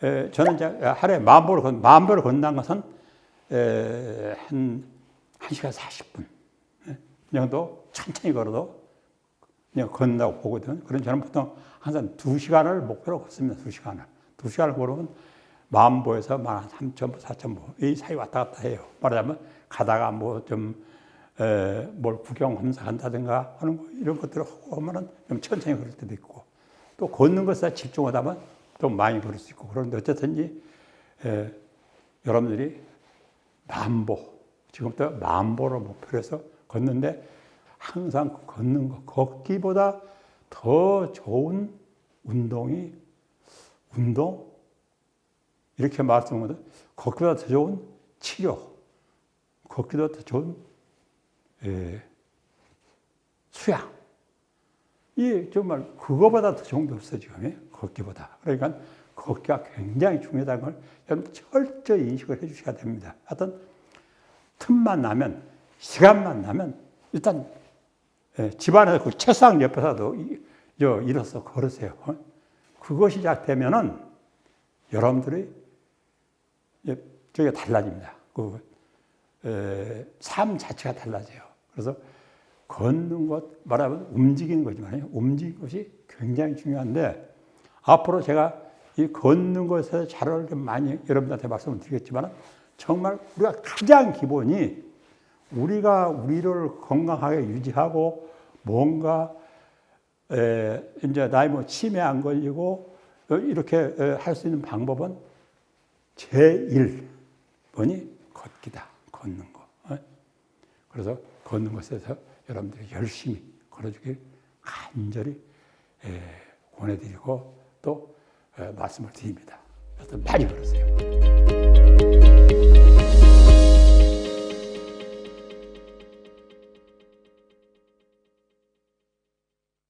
저는 이제 하루에 만 보를 건, 만 보를 건너는 것은 에, 한 1시간 40분 정도 천천히 걸어도 그냥 건너고 보거든. 그런 저는 보통 항상 두 시간을 목표로 걷습니다. 두 시간을. 두 시간을 걸으면 만 보에서 만 3천 보, 4천 보 이 사이 왔다 갔다 해요. 말하자면 가다가 뭐좀뭘 구경 검사한다든가 하는 거 이런 것들을 하고 하면은 좀 천천히 걸을 때도 있고 또 걷는 것에 집중하다 보면 또 많이 걸을 수 있고 그런데 어쨌든지 에, 여러분들이 만보 지금부터 만보를 목표로 해서 걷는데 항상 걷는 거 걷기보다 더 좋은 운동이 운동? 이렇게 말씀하거든. 걷기보다 더 좋은 치료 걷기보다 더 좋은 에, 수양 이 정말 그거보다 더 좋은 게 없어 지금 예? 걷기보다 그러니까 걷기가 굉장히 중요하다는 걸 여러분 철저히 인식을 해주셔야 됩니다. 하여튼 틈만 나면 시간만 나면 일단 예, 집안에서 그 책상 옆에서도 일어서 걸으세요. 어? 그것이 시작되면은 여러분들이 예, 저게 달라집니다. 그, 에, 삶 자체가 달라져요. 그래서 걷는 것, 말하면 움직이는 거지만 움직이는 것이 굉장히 중요한데 앞으로 제가 이 걷는 것에 자료를 좀 많이 여러분들한테 말씀을 드리겠지만 정말 우리가 가장 기본이 우리가 우리를 건강하게 유지하고 뭔가 에, 이제 나이 뭐 치매 안 걸리고 어, 이렇게 할 수 있는 방법은 제1번이 걷기다. 걷는 거. 어? 그래서 걷는 것에서 여러분들이 열심히 걸어주길 간절히 에, 권해드리고 또 에, 말씀을 드립니다. 그래서 많이 걸으세요.